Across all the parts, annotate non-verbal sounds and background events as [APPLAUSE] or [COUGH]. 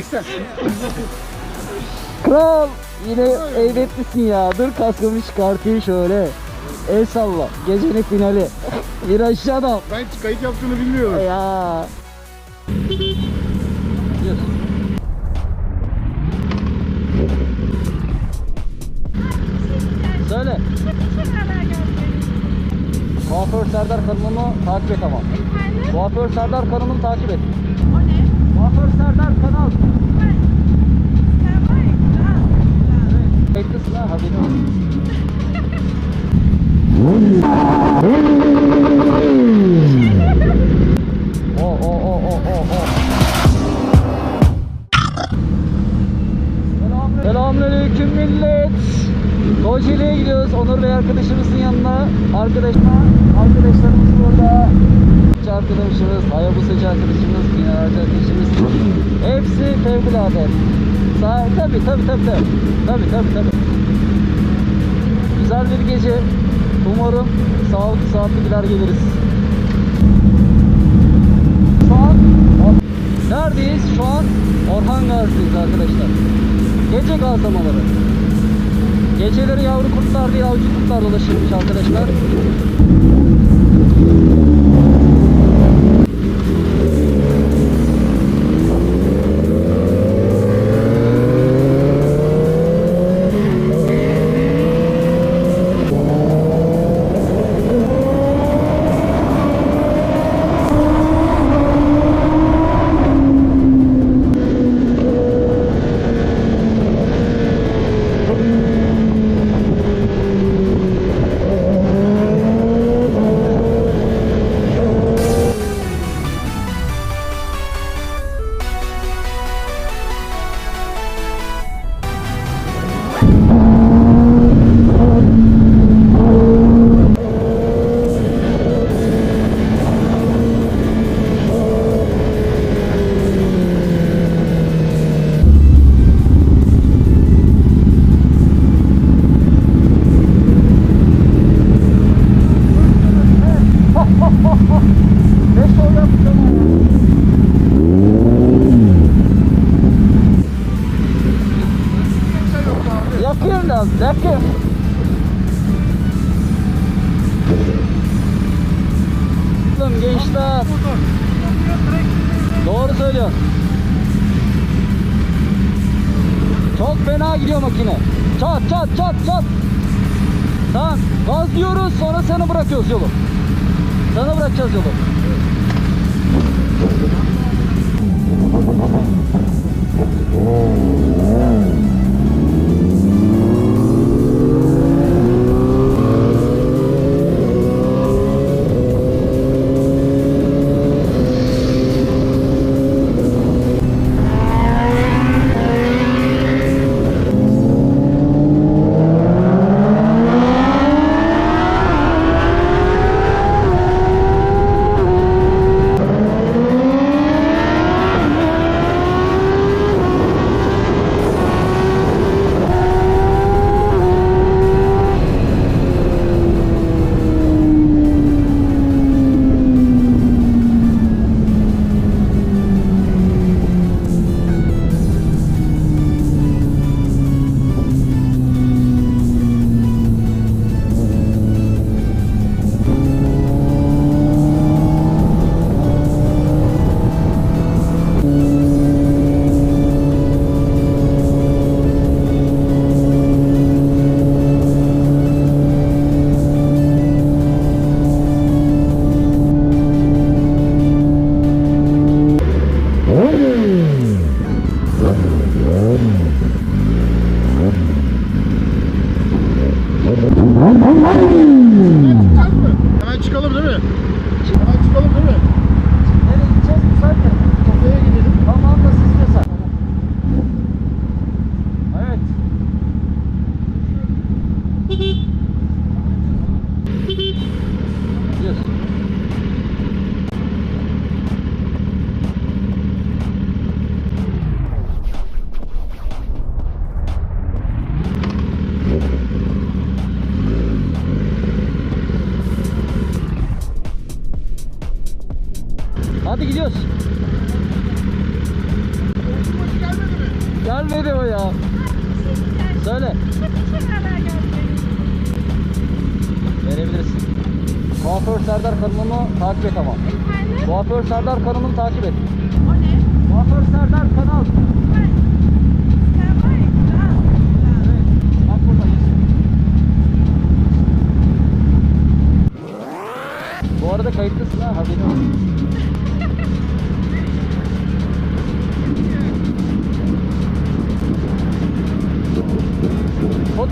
500. 80. Kral yine heybetlisin ya. Dur kaskımı çıkartayım şöyle. El salla. Gecenin finali. [LAUGHS] Virajlı adam. Ben kayıt yaptığını bilmiyorum. Ya. Söyle. Kuaför Serdar kanalımı takip et ama. Kuaför Serdar kanalımı takip et. Kuaför Serdar kanal. Beklesin ha o o o. Selamünaleyküm millet. Kocaeli'ye gidiyoruz. Onur Bey arkadaşımızın yanına. Arkadaşlar, arkadaşlarımız burada. Arkadaşımız, Hayabusacı arkadaşımız, Mineralci arkadaşımız. Hepsi fevkalade. Sa tabii tabii tabii tabii. Tabii tabii tabii. Güzel bir gece. Umarım sağlıklı saatli gider geliriz. Şu an neredeyiz? Şu an Orhan Gazi'deyiz arkadaşlar. Gece gazlamaları. Geceleri yavru kurtlar değil avcı kurtlar dolaşırmış arkadaşlar. Gidiyor makine. Çat çat çat çat. Tamam. Gaz diyoruz sonra seni bırakıyoruz yolu. Sana bırakacağız yolu. gidiyoruz. Gelmedi o ya. Söyle. Verebilirsin. Kuaför Serdar kanalını takip et ama. Efendim? Kuaför Serdar kanalını takip et. O ne? Kuaför Serdar kanal. Bu arada kayıtlısın ha haberin olsun.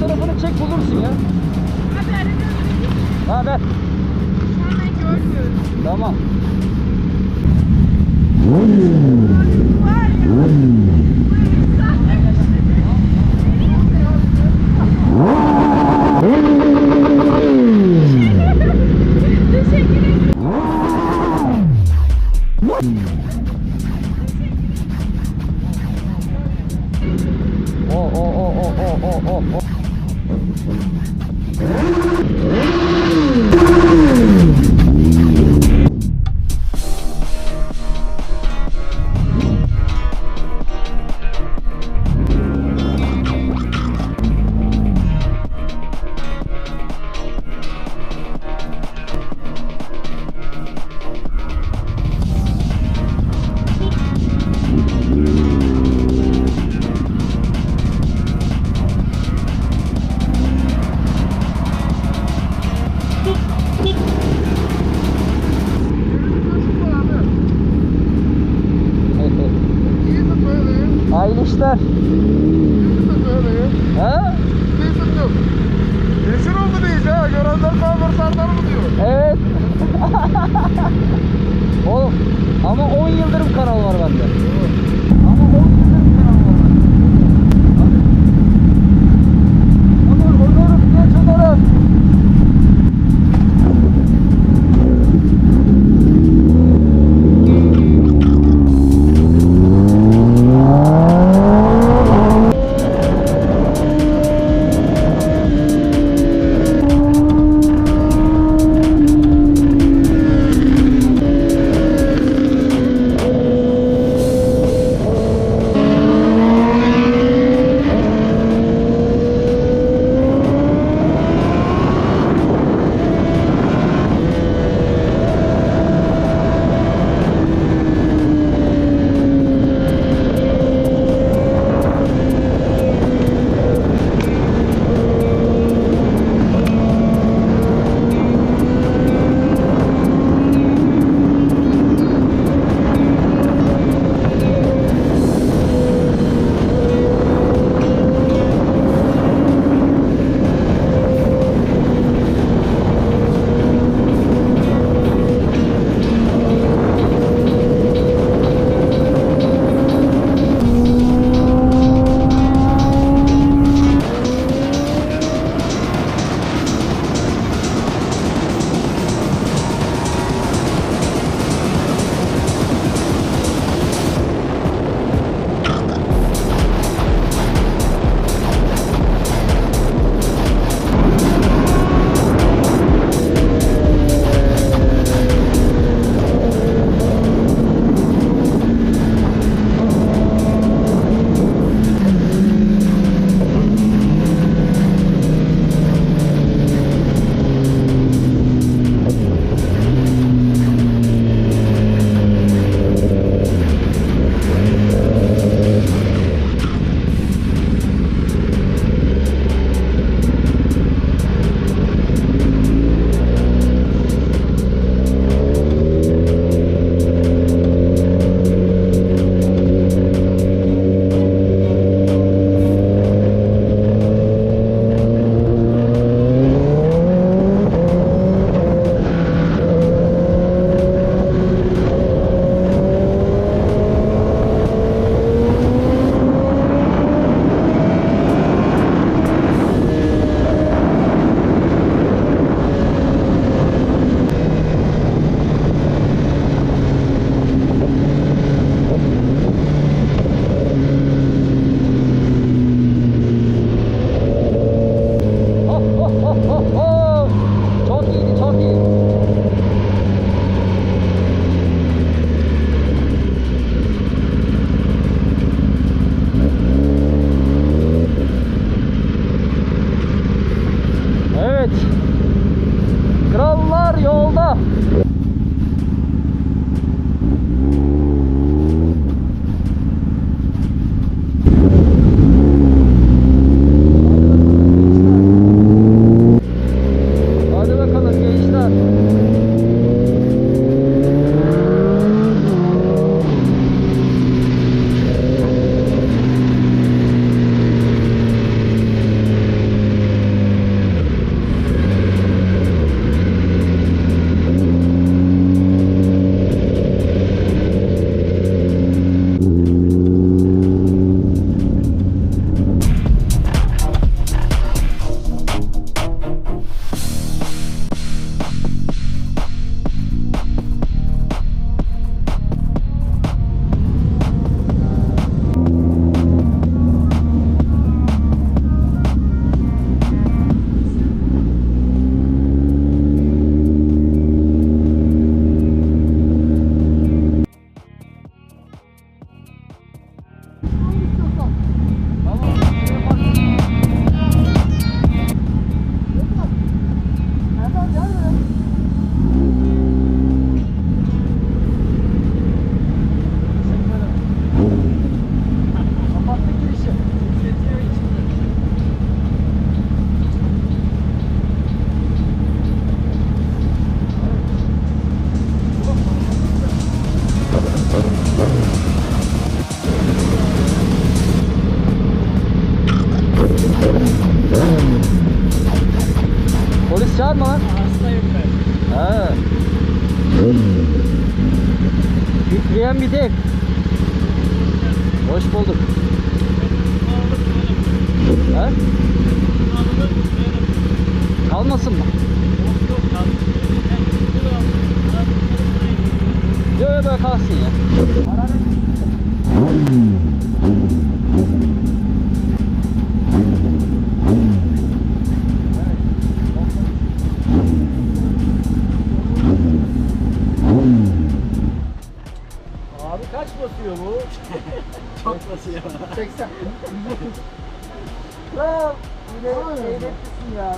Fotoğrafını çek bulursun ya. Hadi arada Ha ver. Şu an ben görmüyorum. Tamam. Var ya. Ama 10 yıldırım kanal var bende. Kalmasın mı? Yok yok böyle kalsın ya. Abi kaç basıyor bu? [LAUGHS] Çok basıyor. 80. Kral yine ya.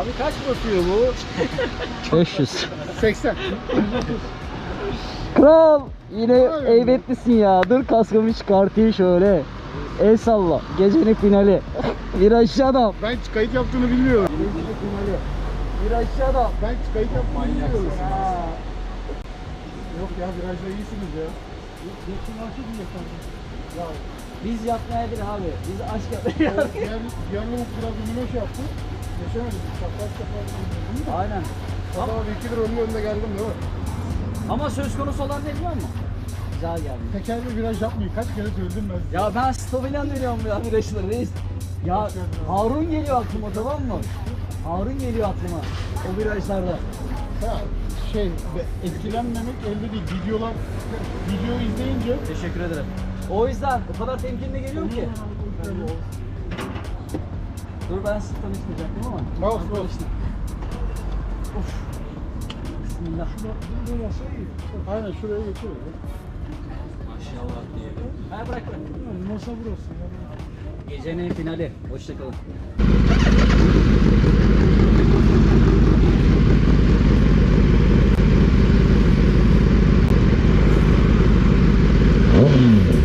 Abi kaç basıyor bu? [LAUGHS] 500. 80. Kral yine heybetlisin ya. Dur kaskımı çıkartayım şöyle. El salla. Gecenin finali. Virajlı adam. Ben kayıt yaptığını bilmiyorum. Gecenin finali. Virajlı adam. Ben kayıt yaptığını bilmiyorum. Ha. Yok ya virajda iyisiniz ya. Ya Biz yapmaya değil abi. Biz aşk yapmaya diğer lavuk biraz minnoş yaptı. Geçemedik. Çapraz çapraz. Aynen. Ama ikidir önüne önüne geldim değil mi? Ama söz konusu olan ne biliyor musun? Güzel geldi. Tekerle viraj yapmayın. Kaç kere söyledim ben. Ya ben Stobilen veriyorum ya virajları reis. Ya Harun geliyor aklıma tamam mı? Harun geliyor aklıma o virajlarda. Ya şey etkilenmemek elde değil. Videolar video izleyince Teşekkür ederim. O yüzden o kadar temkinli geliyorum ki. Dur ben sizi tanıştıracaktım ama. Mouse mouse. Tanıştım. Of. Bismillah. Aynen şuraya geçiyor. Maşallah diyelim. Ha bırak bırak. Masa burası. Gecenin finali. Hoşçakalın. Hadi